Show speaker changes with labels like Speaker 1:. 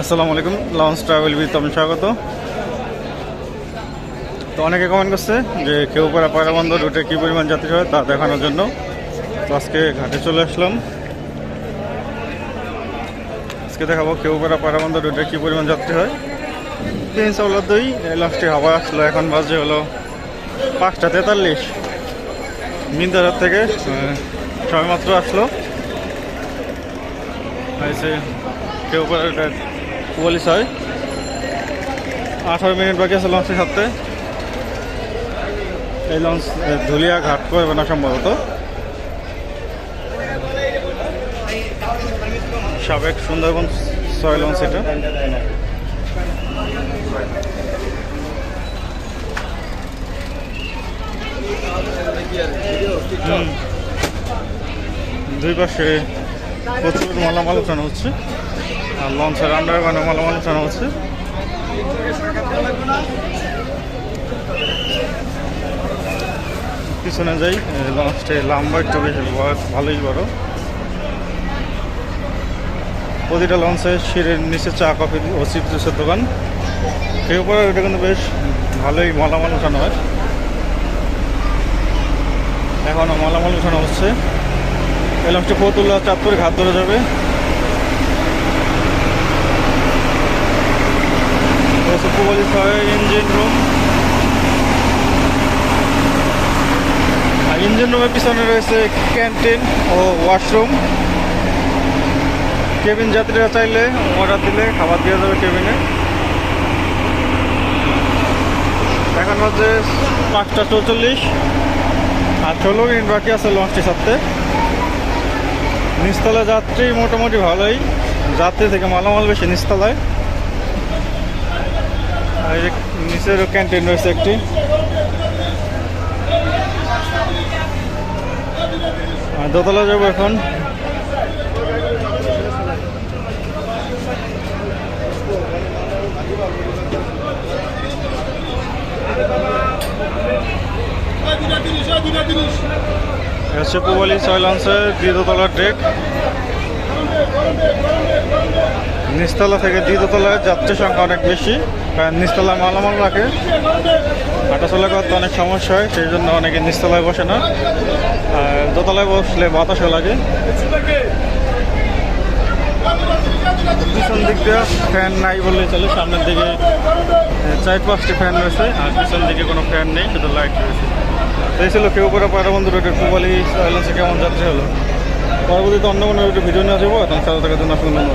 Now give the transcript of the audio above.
Speaker 1: আসসালামু আলাইকুম launch travel with আমি স্বাগত। তো অনেকে কমেন্ট করছে যে কেউ পাড়া পায়রা বন্ধ রুটে কী পরিমাণ যাত্রী হয় তা দেখানোর জন্য। তো আজকে ঘাটে চলে আসলাম। আজকে দেখাবো পায়রা বন্ধ রুটে কী পরিমাণ যাত্রী হয় তিন চাউলার দুই লাস্টে হাওয়া আসলো, এখন বাজে হলো পাঁচটা তেতাল্লিশ। মিন্দারার থেকে সবেমাত্র আসলো। এসে কেউ পুলিশ হয়। আঠারো মিনিট বাকি আছে লঞ্চের সাথে এই লঞ্চ ধুলিয়া ঘাট করবে না সম্ভবত। সাবেক সুন্দরবন ছয় লঞ্চ এটা। দুই পাশে প্রচুর মালামাল উঠানো হচ্ছে। লঞ্চের আন্ডার মানে মালামাল উঠানো হচ্ছে। পিছনে যাই লঞ্চটি লম্বা একটু বেশি ভালোই বড়। প্রতিটা লঞ্চে সিঁড়ির নিচে চা, কফি ও চিপ জুসের দোকান। এর উপরে এটা কিন্তু বেশ ভালোই মালামাল উঠানো হয়। এখনও মালামাল উঠানো হচ্ছে। এই লঞ্চটি ফতুল্লা চাঁদপুর ঘাট ধরে যাবে। ছয় ইঞ্জিন রুম আর ইঞ্জিন রুমের পিছনে রয়েছে ক্যান্টিন ও ওয়াশরুম কেবিন যাত্রীরা চাইলে অর্ডার দিলে খাবার দেওয়া যাবে কেবিনে এখন হচ্ছে পাঁচটা চৌচল্লিশ। আর ষোলো মিনিট বাকি আছে লঞ্চটি ছাড়তে নিচতলা যাত্রী মোটামুটি ভালোই। যাত্রী থেকে মালামাল বেশি নিচতলায়। আর এই যে নিচের ক্যান্টিন রয়েছে একটি। দোতলা যাব এখন। হচ্ছে পুবালি ছয় লঞ্চের দ্বিতীয়তলার ডেক নিচতলা থেকে দ্বিতীয়তলায় যাত্রী সংখ্যা অনেক বেশি। কারণ নিচতলায় মালামাল রাখে। হাঁটাচলা করতে অনেক সমস্যা হয়, সেই জন্য অনেকে নিচতলায় বসে না। আর দোতলায় বসলে বাতাসও লাগে। পিছন দিক দিয়ে ফ্যান নাই বললে চলে, সামনের দিকে চার পাঁচটি ফ্যান রয়েছে, আর পিছন দিকে কোনো ফ্যান নেই, শুধু লাইট রয়েছে। এই ছিল কেউ করে পায়রা বন্ধু রোডের পুবালি সাইলেন্সে কেমন যাত্রী হলো? পরবর্তীতে অন্য কোনো ভিডিও নিয়ে যাব এবং সাথে থাকার জন্য আপনার